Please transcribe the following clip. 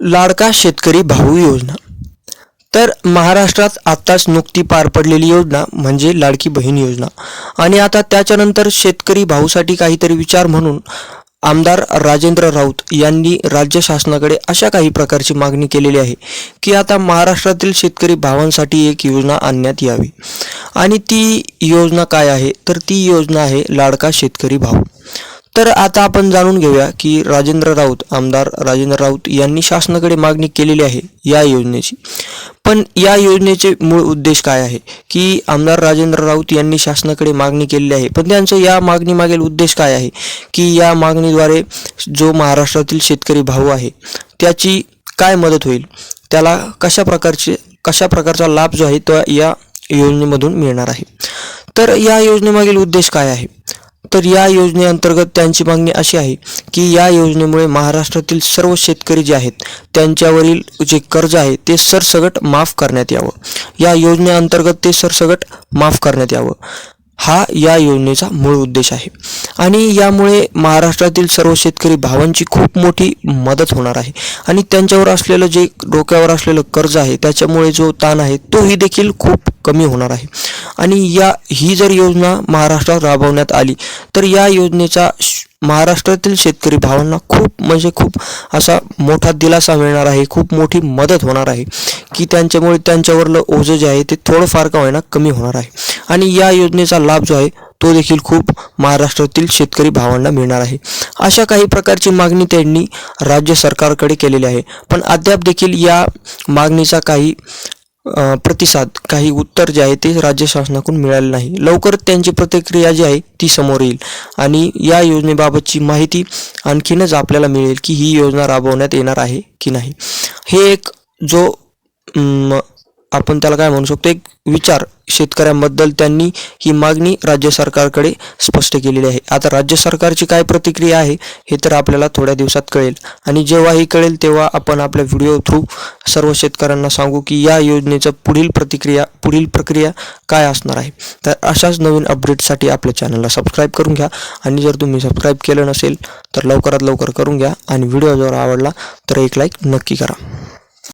लाडका शेतकरी भाऊ योजना. तर महाराष्ट्रात आत्ताच नुकती पार पडलेली योजना म्हणजे लाडकी बहीण योजना. आणि आता त्याच्यानंतर शेतकरी भाऊसाठी काहीतरी विचार म्हणून आमदार राजेंद्र राऊत यांनी राज्य शासनाकडे अशा काही प्रकारची मागणी केलेली आहे की आता महाराष्ट्रातील शेतकरी भावांसाठी एक योजना आणण्यात यावी. आणि ती योजना काय आहे? तर ती योजना आहे लाडका शेतकरी भाऊ. तर आता आपण जाणून घेऊया की राजेंद्र राऊत आमदार राजेंद्र राऊत यांनी शासनाकडे मागणी केलेली आहे या योजनेची. पण या योजनेचे मूळ उद्देश काय आहे? की आमदार राजेंद्र राऊत यांनी शासनाकडे मागणी केलेली आहे. पण त्यांचं या मागणीमागील उद्देश काय आहे? की या मागणीद्वारे जो महाराष्ट्रातील शेतकरी भाऊ आहे त्याची काय मदत होईल? त्याला कशा प्रकारचे कशा प्रकारचा लाभ जो आहे तो या योजनेमधून मिळणार आहे? तर या योजनेमागील उद्देश काय आहे? तर या योजनेअंतर्गत त्यांची मागणी अशी आहे की या योजनेमुळे महाराष्ट्रातील सर्व शेतकरी जे आहेत त्यांच्यावरील जे कर्ज आहे ते सरसगट माफ करण्यात यावं. या योजनेअंतर्गत ते सरसगट माफ करण्यात यावं. हा या योजनेचा मूळ उद्देश आहे. आणि यामुळे महाराष्ट्रातील सर्व शेतकरी भावांची खूप मोठी मदत होणार आहे. आणि त्यांच्यावर असलेलं जे डोक्यावर असलेलं कर्ज आहे त्याच्यामुळे जो ताण आहे तोही देखील खूप कमी होणार आहे. आणि या ही जर योजना महाराष्ट्रात राबवण्यात आली तर या योजनेचा महाराष्ट्रातील शेतकरी भावांना खूप म्हणजे खूप असा मोठा दिलासा मिळणार आहे खूप मोठी मदत होणार आहे. की त्यांच्यामुळे त्यांच्यावरलं ओझं जे आहे ते थोडंफार का होईना कमी होणार आहे. आणि या योजनेचा लाभ जो आहे तो देखील खूप महाराष्ट्रातील शेतकरी भावांना मिळणार आहे. अशा काही प्रकारची मागणी त्यांनी राज्य सरकारकडे केलेली आहे. पण अद्याप देखील या मागणीचा काही प्रतिसाद काही उत्तर जे आहे ते राज्य शासनाकडून मिळाले नाही. लवकरच त्यांची प्रतिक्रिया जी आहे ती समोर येईल. आणि या योजनेबाबतची माहिती आणखीनच आपल्याला मिळेल की ही योजना राबवण्यात येणार आहे की नाही. हे एक जो आपण त्याला काय म्हणू शकतो? एक विचार शेतकऱ्यांबद्दल त्यांनी ही मागणी राज्य सरकारकडे स्पष्ट केलेली आहे. आता राज्य सरकारची काय प्रतिक्रिया आहे हे तर आपल्याला थोड्या दिवसात कळेल. आणि जेव्हा हे कळेल तेव्हा आपण आपल्या व्हिडिओ थ्रू सर्व शेतकऱ्यांना सांगू की या योजनेचं पुढील प्रतिक्रिया पुढील प्रक्रिया काय असणार आहे. तर अशाच नवीन अपडेटसाठी आपल्या चॅनलला सबस्क्राईब करून घ्या. आणि जर तुम्ही सबस्क्राईब केलं नसेल तर लवकरात लवकर करून घ्या. आणि व्हिडिओ जर आवडला तर एक लाईक नक्की करा.